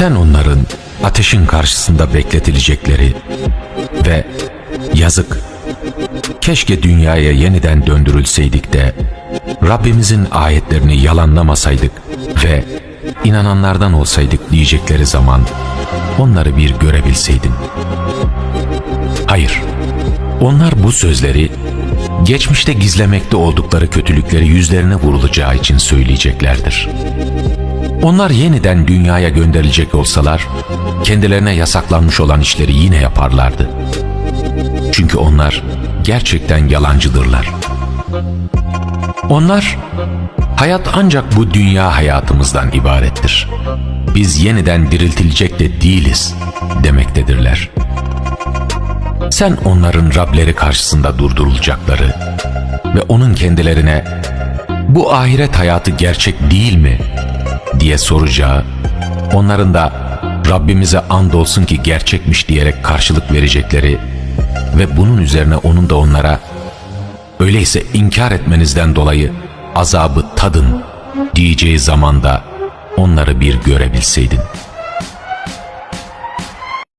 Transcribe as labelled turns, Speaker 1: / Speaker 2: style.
Speaker 1: Sen onların ateşin karşısında bekletilecekleri ve yazık keşke dünyaya yeniden döndürülseydik de Rabbimizin ayetlerini yalanlamasaydık ve inananlardan olsaydık diyecekleri zaman onları bir görebilseydin. Hayır, onlar bu sözleri geçmişte gizlemekte oldukları kötülükleri yüzlerine vurulacağı için söyleyeceklerdir. Onlar yeniden dünyaya gönderilecek olsalar, kendilerine yasaklanmış olan işleri yine yaparlardı. Çünkü onlar gerçekten yalancıdırlar. Onlar, hayat ancak bu dünya hayatımızdan ibarettir. Biz yeniden diriltilecek de değiliz demektedirler. Sen onların Rableri karşısında durdurulacakları ve onun kendilerine bu ahiret hayatı gerçek değil mi diye soracağı, onların da Rabbimize andolsun ki gerçekmiş diyerek karşılık verecekleri ve bunun üzerine onun da onlara öyleyse inkar etmenizden dolayı azabı tadın diyeceği zamanda onları bir görebilseydin.''